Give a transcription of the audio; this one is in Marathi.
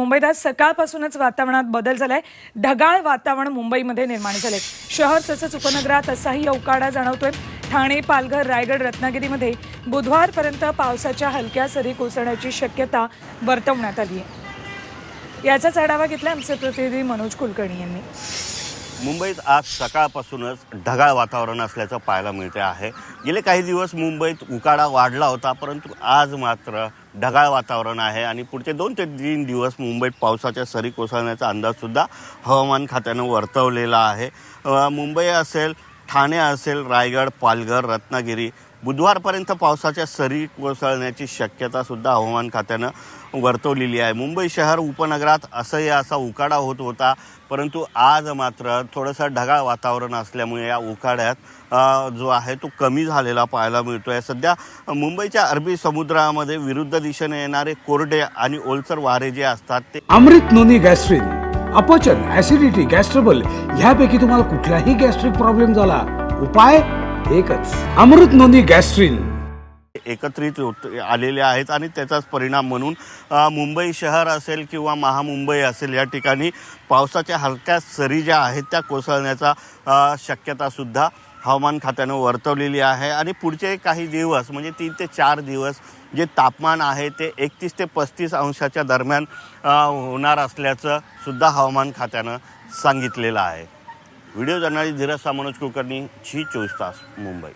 मुंबईत आज सकाळपासूनच वातावरणात बदल झालाय. ढगाळ वातावरण मुंबईमध्ये निर्माण झालंय. शहर तसंच उपनगरात असाही अवकाडा जाणवतोय. ठाणे पालघर रायगड रत्नागिरीमध्ये बुधवारपर्यंत पावसाच्या हलक्या सरी कोसळण्याची शक्यता वर्तवण्यात आली आहे याचाच आढावा घेतला आमचे प्रतिनिधी मनोज कुलकर्णी यांनी. मुंबईत आज सकाळपासूनच ढगाळ वातावरण असल्याचं पाहायला मिळते आहे. गेले काही दिवस मुंबईत उकाडा वाढला होता परंतु आज मात्र ढगाळ वातावरण आहे आणि पुढचे दोन ते तीन दिवस मुंबईत पावसाच्या सरी कोसळण्याचा अंदाजसुद्धा हवामान खात्यानं वर्तवलेला आहे. मुंबई असेल ठाणे असेल रायगड पालघर रत्नागिरी बुधवारपर्यंत पावसाच्या सरी कोसळण्याची शक्यता सुद्धा हवामान खात्यानं वर्तवलेली आहे. मुंबई शहर उपनगरात असंही असा उकाडा होत होता परंतु आज मात्र थोडंसं ढगाळ वातावरण असल्यामुळे या उकाड्यात जो आहे तो कमी झालेला पाहायला मिळतो आहे सध्या मुंबईच्या अरबी समुद्रामध्ये विरुद्ध दिशेने येणारे कोरडे आणि ओलसर वारे जे असतात ते अमृत नोनी गॅस्ट्रिन अपचन ऍसिडिटी गॅस्ट्रबल ह्यापैकी तुम्हाला कुठलाही गॅस्ट्रिक प्रॉब्लेम झाला. उपाय? एकच. अमृत नोंदी गॅस्ट्रिन. एकत्रित होत आलेले आहेत आणि त्याचाच परिणाम म्हणून मुंबई शहर असेल किंवा महामुंबई असेल या ठिकाणी पावसाच्या हलक्या सरी ज्या आहेत त्या कोसळण्याचा शक्यतासुद्धा हवामान खात्यानं वर्तवलेली आहे. आणि पुढचे काही दिवस म्हणजे तीन ते चार दिवस जे तापमान आहे ते एकतीस ते पस्तीस अंशाच्या दरम्यान होणार असल्याचं सुद्धा हवामान खात्यानं सांगितलेलं आहे. व्हिडिओ जर्नालिस्ट धीरज सामनोज कुलकर्णी झी चोवीस तास मुंबई.